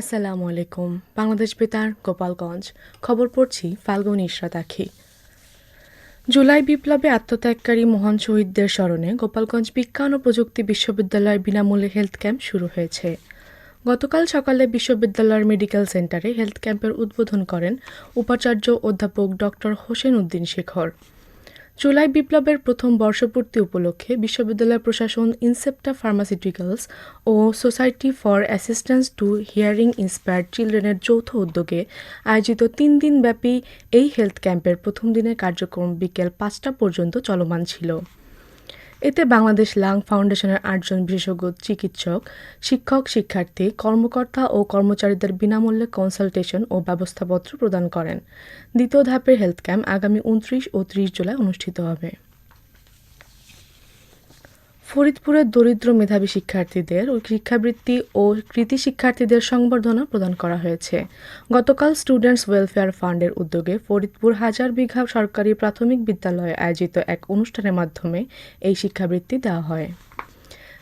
আসসালামু আলাইকুম, বাংলাদেশ বেতার, গোপালগঞ্জ। খবর পড়ছি ফাল্গুন ইশরাত আখি। জুলাই বিপ্লবে আত্মত্যাগকারী মহান শহীদদের স্মরণে গোপালগঞ্জ বিজ্ঞান ও প্রযুক্তি বিশ্ববিদ্যালয়ের বিনামূল্যে হেলথ ক্যাম্প শুরু হয়েছে। গতকাল সকালে বিশ্ববিদ্যালয়ের মেডিকেল সেন্টারে হেলথ ক্যাম্পের উদ্বোধন করেন উপাচার্য অধ্যাপক ডক্টর হোসেন উদ্দিন শেখর। জুলাই বিপ্লবের প্রথম বর্ষপূর্তি উপলক্ষে বিশ্ববিদ্যালয় প্রশাসন Incepta pharmaceuticals O society for assistance to hearing inspired চিলড্রেনের যৌথ উদ্যোগে আয়োজিত তিন দিনব্যাপী এই হেলথ ক্যাম্পের প্রথম দিনের কার্যক্রম বিকেল পাঁচটা পর্যন্ত চলমান ছিল। এতে বাংলাদেশ লাং ফাউন্ডেশনের আটজন বিশেষজ্ঞ, চিকিৎসক, শিক্ষক, শিক্ষার্থী, কর্মকর্তা ও কর্মচারীদের বিনামূল্যে কনসালটেশন ও ব্যবস্থাপত্র প্রদান করেন। দ্বিতীয় ধাপের হেলথ ক্যাম্প আগামী উনত্রিশ ও ত্রিশ জুলাই অনুষ্ঠিত হবে। ফরিদপুরের দরিদ্র মেধাবী শিক্ষার্থীদের শিক্ষাবৃত্তি ও কৃতি শিক্ষার্থীদের সংবর্ধনা প্রদান করা হয়েছে। গতকাল স্টুডেন্টস ওয়েলফেয়ার ফান্ডের উদ্যোগে ফরিদপুর হাজার বিঘা সরকারি প্রাথমিক বিদ্যালয়ে আয়োজিত এক অনুষ্ঠানের মাধ্যমে এই শিক্ষাবৃত্তি দেওয়া হয়।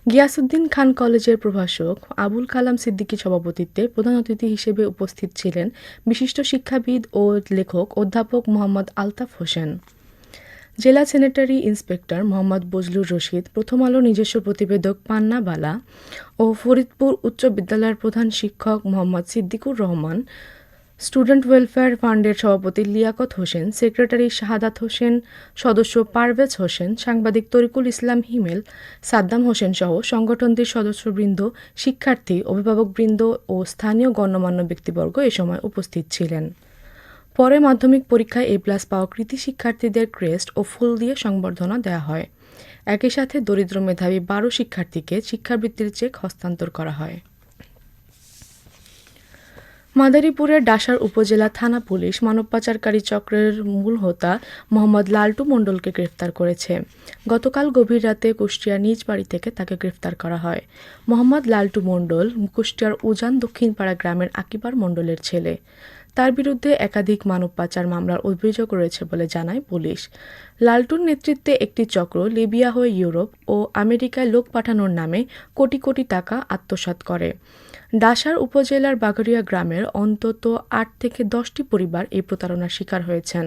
গিয়াসুদ্দিন খান কলেজের প্রভাষক আবুল কালাম সিদ্দিকী সভাপতিত্বে প্রধান অতিথি হিসেবে উপস্থিত ছিলেন বিশিষ্ট শিক্ষাবিদ ও লেখক অধ্যাপক মোহাম্মদ আলতাফ হোসেন। জেলা সেনেটারি ইন্সপেক্টর মোহাম্মদ বজলুর রশিদ, প্রথম আলো নিজস্ব প্রতিবেদক পান্না বালা ও ফরিদপুর উচ্চ বিদ্যালয়ের প্রধান শিক্ষক মোহাম্মদ সিদ্দিকুর রহমান, স্টুডেন্ট ওয়েলফেয়ার ফান্ডের সভাপতি লিয়াকত হোসেন, সেক্রেটারি শাহাদাত হোসেন, সদস্য পারভেজ হোসেন, সাংবাদিক তরিকুল ইসলাম হিমেল, সাদ্দাম হোসেন সহ সংগঠনটির সদস্যবৃন্দ, শিক্ষার্থী, অভিভাবকবৃন্দ ও স্থানীয় গণ্যমান্য ব্যক্তিবর্গ এ সময় উপস্থিত ছিলেন। পরে মাধ্যমিক পরীক্ষায় এ প্লাস পাওয়া কৃতি শিক্ষার্থীদের ক্রেস্ট ও ফুল দিয়ে সংবর্ধনা দেওয়া হয়। একই সাথে দরিদ্র মেধাবী বারো শিক্ষার্থীকে শিক্ষাবৃত্তির চেক হস্তান্তর করা হয়। মাদারীপুরের ডাসার উপজেলা থানা পুলিশ মানব পাচারকারী চক্রের মূল হোতা মোহাম্মদ লালটু মণ্ডলকে গ্রেফতার করেছে। গতকাল গভীর রাতে কুষ্টিয়ার নিজ বাড়ি থেকে তাকে গ্রেফতার করা হয়। মোহাম্মদ লালটু মণ্ডল কুষ্টিয়ার উজান দক্ষিণপাড়া গ্রামের আকিবার মণ্ডলের ছেলে। তার বিরুদ্ধে একাধিক মানব পাচার মামলার অভিযোগ রয়েছে বলে জানায় পুলিশ। লালটুর নেতৃত্বে একটি চক্র লিবিয়া হয়ে ইউরোপ ও আমেরিকায় লোক পাঠানোর নামে কোটি কোটি টাকা আত্মসাৎ করে। ডাসার উপজেলার বাগড়িয়া গ্রামের অন্তত আট থেকে দশটি পরিবার এই প্রতারণার শিকার হয়েছেন।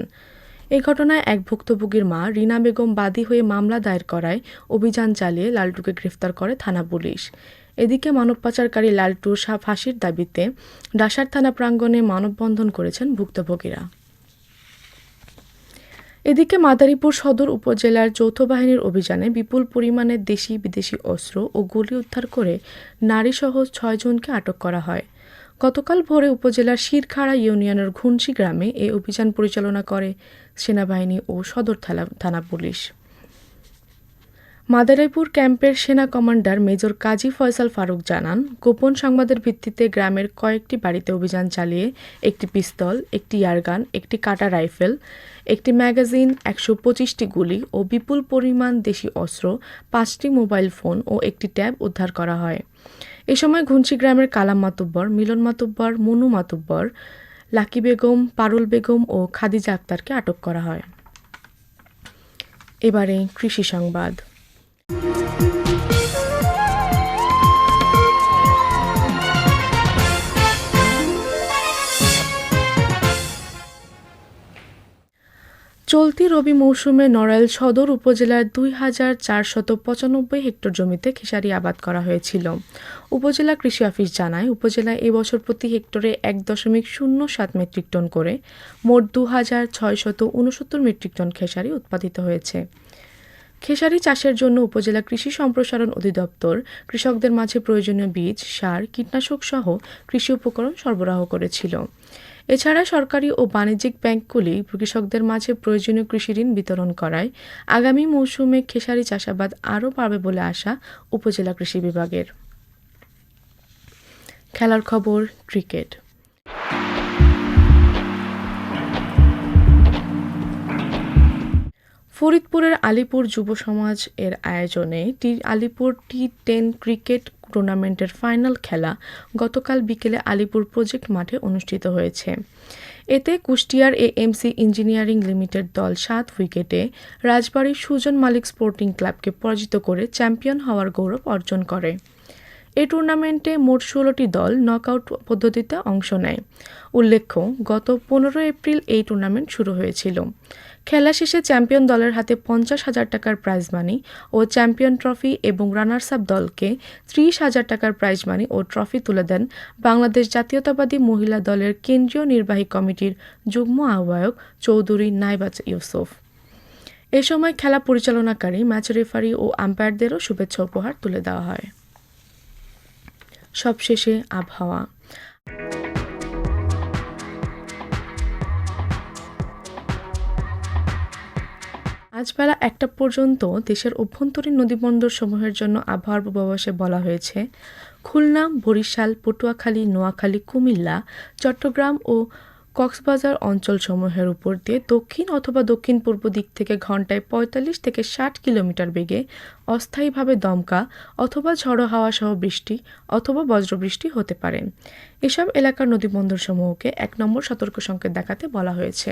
এই ঘটনায় এক ভুক্তভোগীর মা রিনা বেগম বাদী হয়ে মামলা দায়ের করায় অভিযান চালিয়ে লালটুকে গ্রেফতার করে থানা পুলিশ। এদিকে মানব পাচারকারী লালটুর ফাঁসির দাবিতে ডাসার থানা প্রাঙ্গণে মানববন্ধন করেছেন ভুক্তভোগীরা। এদিকে মাদারীপুর সদর উপজেলার যৌথ বাহিনীর অভিযানে বিপুল পরিমাণে দেশি বিদেশি অস্ত্র ও গুলি উদ্ধার করে নারীসহ ছয়জনকে আটক করা হয়। গতকাল ভোরে উপজেলার শিরখাড়া ইউনিয়নের ঘুনশি গ্রামে এই অভিযান পরিচালনা করে সেনাবাহিনী ও সদর থানা পুলিশ। মাদারীপুর ক্যাম্পের সেনা কমান্ডার মেজর কাজী ফয়সাল ফারুক জানান, গোপন সংবাদের ভিত্তিতে গ্রামের কয়েকটি বাড়িতে অভিযান চালিয়ে একটি পিস্তল, একটি ইয়ারগান, একটি কাটা রাইফেল, একটি ম্যাগাজিন, একশো পঁচিশটি গুলি ও বিপুল পরিমাণ দেশি অস্ত্র, পাঁচটি মোবাইল ফোন ও একটি ট্যাব উদ্ধার করা হয়। এ সময় ঘুঞ্চি গ্রামের কালাম মাতুব্বর, মিলন মাতুব্বর, মনু মাতুব্বর, লাকি বেগম, পারুল বেগম ও খাদিজা আক্তারকে আটক করা হয়। এবারে কৃষি সংবাদ। চলতি রবি মৌসুমে নড়াইল সদর উপজেলার দুই হাজার চারশত পঁচানব্বই হেক্টর জমিতে খেসারি আবাদ করা হয়েছিল। উপজেলা কৃষি অফিস জানায়, উপজেলায় এবছর প্রতি হেক্টরে এক দশমিক শূন্য সাত মেট্রিক টন করে মোট দু হাজার ছয়শত উনসত্তর মেট্রিক টন খেসারি উৎপাদিত হয়েছে। খেসারি চাষের জন্য উপজেলা কৃষি সম্প্রসারণ অধিদপ্তর কৃষকদের মাঝে প্রয়োজনীয় বীজ, সার, কীটনাশক সহ কৃষি উপকরণ সরবরাহ করেছিল। এছাড়া সরকারি ও বাণিজ্যিক ব্যাংকগুলি কৃষকদের মাঝে প্রয়োজনীয় কৃষি ঋণ বিতরণ করায় আগামী মৌসুমে খেসারি চাষাবাদ আরও বাড়বে বলে আশা উপজেলা কৃষি বিভাগের। খেলার খবর, ক্রিকেট। ফরিদপুরের আলিপুর যুব সমাজ এর আয়োজনে টি, আলিপুর টি টেন ক্রিকেট টুর্নামেন্টের ফাইনাল খেলা গতকাল বিকেলে আলিপুর প্রজেক্ট মাঠে অনুষ্ঠিত হয়েছে। এতে কুষ্টিয়ার এএমসি ইঞ্জিনিয়ারিং লিমিটেড দল সাত উইকেটে রাজবাড়ির সুজন মালিক স্পোর্টিং ক্লাবকে পরাজিত করে চ্যাম্পিয়ন হওয়ার গৌরব অর্জন করে। এই টুর্নামেন্টে মোট ষোলোটি দল নকআউট পদ্ধতিতে অংশ নেয়। উল্লেখ্য, গত পনেরো এপ্রিল এই টুর্নামেন্ট শুরু হয়েছিল। খেলা শেষে চ্যাম্পিয়ন দলের হাতে পঞ্চাশ হাজার টাকার প্রাইজ মানি ও চ্যাম্পিয়ন ট্রফি এবং রানার্স আপ দলকে ত্রিশ হাজার টাকার প্রাইজ মানি ও ট্রফি তুলে দেন বাংলাদেশ জাতীয়তাবাদী মহিলা দলের কেন্দ্রীয় নির্বাহী কমিটির যুগ্ম আহ্বায়ক চৌধুরী নাইবাজ ইউসুফ। এ সময় খেলা পরিচালনাকারী ম্যাচ রেফারি ও আম্পায়ারদেরও শুভেচ্ছা উপহার তুলে দেওয়া হয়। সবশেষে আবহাওয়া। আজ বেলা একটা পর্যন্ত দেশের অভ্যন্তরীণ নদীবন্দর সমূহের জন্য আবহাওয়ার পূর্বাভাসে বলা হয়েছে, খুলনা, বরিশাল, পটুয়াখালী, নোয়াখালী, কুমিল্লা, চট্টগ্রাম ও কক্সবাজার অঞ্চলসমূহের উপর দিয়ে দক্ষিণ অথবা দক্ষিণ পূর্ব দিক থেকে ঘন্টায় পঁয়তাল্লিশ থেকে ষাট কিলোমিটার বেগে অস্থায়ীভাবে দমকা অথবা ঝড়ো হাওয়া সহ বৃষ্টি অথবা বজ্রবৃষ্টি হতে পারে। এসব এলাকার নদীবন্দরসমূহকে এক নম্বর সতর্ক সংকেত দেখাতে বলা হয়েছে।